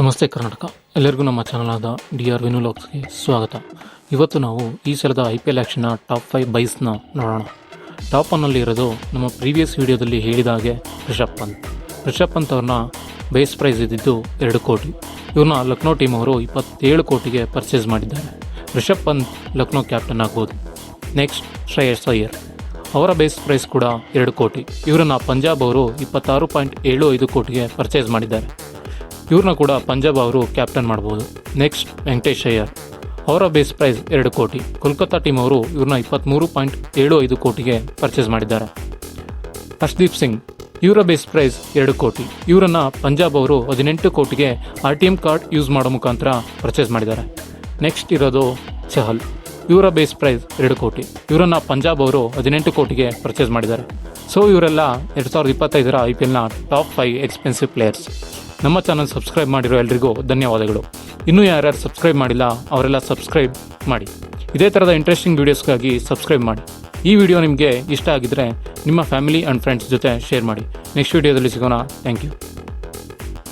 ನಮಸ್ತೆ ಕರ್ನಾಟಕ. ಎಲ್ಲರಿಗೂ ನಮ್ಮ ಚಾನಲಾದ ಡಿ ಆರ್ ವಿನು ಲಾಕ್ಸ್ಗೆ ಸ್ವಾಗತ. ಇವತ್ತು ನಾವು ಈ ಸಲದ ಐ ಪಿ ಎಲ್ ಆ್ಯಕ್ಷನ್ನ ಟಾಪ್ ಫೈವ್ ಬೈಸ್ನ ನೋಡೋಣ. ಟಾಪ್ ಒನ್ನಲ್ಲಿ ಇರೋದು ನಮ್ಮ ಪ್ರೀವಿಯಸ್ ವಿಡಿಯೋದಲ್ಲಿ ಹೇಳಿದ ಹಾಗೆ ರಿಷಬ್ ಪಂತ್. ರಿಷಬ್ ಪಂತ್ ಅವ್ರನ್ನ ಬೇಸ್ ಪ್ರೈಸ್ ಇದ್ದಿದ್ದು ಎರಡು ಕೋಟಿ. ಇವ್ರನ್ನ ಲಕ್ನೋ ಟೀಮ್ ಅವರು ಇಪ್ಪತ್ತೇಳು ಕೋಟಿಗೆ ಪರ್ಚೇಸ್ ಮಾಡಿದ್ದಾರೆ. ರಿಷಬ್ ಪಂತ್ ಲಕ್ನೋ ಕ್ಯಾಪ್ಟನ್ ಆಗ್ಬೋದು. ನೆಕ್ಸ್ಟ್ ಶ್ರೇಯಸ್ ಅಯ್ಯರ್. ಅವರ ಬೇಸ್ ಪ್ರೈಸ್ ಕೂಡ ಎರಡು ಕೋಟಿ. ಇವರನ್ನ ಪಂಜಾಬ್ ಅವರು ಇಪ್ಪತ್ತಾರು ಪಾಯಿಂಟ್ ಏಳು ಐದು ಕೋಟಿಗೆ ಪರ್ಚೇಸ್ ಮಾಡಿದ್ದಾರೆ. ಇವ್ರನ್ನ ಕೂಡ ಪಂಜಾಬ್ ಅವರು ಕ್ಯಾಪ್ಟನ್ ಮಾಡ್ಬೋದು. ನೆಕ್ಸ್ಟ್ ವೆಂಕಟೇಶ್ ಅಯ್ಯರ್. ಅವರ ಬೇಸ್ ಪ್ರೈಸ್ ಎರಡು ಕೋಟಿ. ಕೋಲ್ಕತ್ತಾ ಟೀಮ್ ಅವರು ಇವ್ರನ್ನ ಇಪ್ಪತ್ತ್ಮೂರು ಪಾಯಿಂಟ್ ಏಳು ಐದು ಕೋಟಿಗೆ ಪರ್ಚೇಸ್ ಮಾಡಿದ್ದಾರೆ. ಹರ್ಷ್ದೀಪ್ ಸಿಂಗ್, ಇವರ ಬೇಸ್ ಪ್ರೈಸ್ ಎರಡು ಕೋಟಿ. ಇವರನ್ನ ಪಂಜಾಬ್ ಅವರು ಹದಿನೆಂಟು ಕೋಟಿಗೆ R T M card use ಮಾಡೋ ಮುಖಾಂತರ ಪರ್ಚೇಸ್ ಮಾಡಿದ್ದಾರೆ. ನೆಕ್ಸ್ಟ್ ಇರೋದು ಚಹಲ್ ಇವರ ಬೇಸ್ ಪ್ರೈಸ್ ಎರಡು ಕೋಟಿ. ಇವರನ್ನ ಪಂಜಾಬ್ ಅವರು ಹದಿನೆಂಟು ಕೋಟಿಗೆ ಪರ್ಚೇಸ್ ಮಾಡಿದ್ದಾರೆ. ಸೊ ಇವರೆಲ್ಲ ಎರಡು ಸಾವಿರದ ಇಪ್ಪತ್ತೈದರ ಐ ಪಿ ಎಲ್ನ ಟಾಪ್ ಫೈವ್ ಎಕ್ಸ್ಪೆನ್ಸಿವ್ ಪ್ಲೇಯರ್ಸ್ ನಮ್ಮ ಚಾನಲ್ ಸಬ್ಸ್ಕ್ರೈಬ್ ಮಾಡಿರೋ ಎಲ್ರಿಗೂ ಧನ್ಯವಾದಗಳು. ಇನ್ನೂ ಯಾರ್ಯಾರು ಸಬ್ಸ್ಕ್ರೈಬ್ ಮಾಡಿಲ್ಲ, ಅವರೆಲ್ಲ ಸಬ್ಸ್ಕ್ರೈಬ್ ಮಾಡಿ. ಇದೇ ಥರದ ಇಂಟ್ರೆಸ್ಟಿಂಗ್ ವೀಡಿಯೋಸ್ಗಾಗಿ ಸಬ್ಸ್ಕ್ರೈಬ್ ಮಾಡಿ. ಈ ವಿಡಿಯೋ ನಿಮಗೆ ಇಷ್ಟ ಆಗಿದ್ದರೆ ನಿಮ್ಮ ಫ್ಯಾಮಿಲಿ ಆ್ಯಂಡ್ ಫ್ರೆಂಡ್ಸ್ ಜೊತೆ ಶೇರ್ ಮಾಡಿ. ನೆಕ್ಸ್ಟ್ ವಿಡಿಯೋದಲ್ಲಿ ಸಿಗೋಣ. Thank you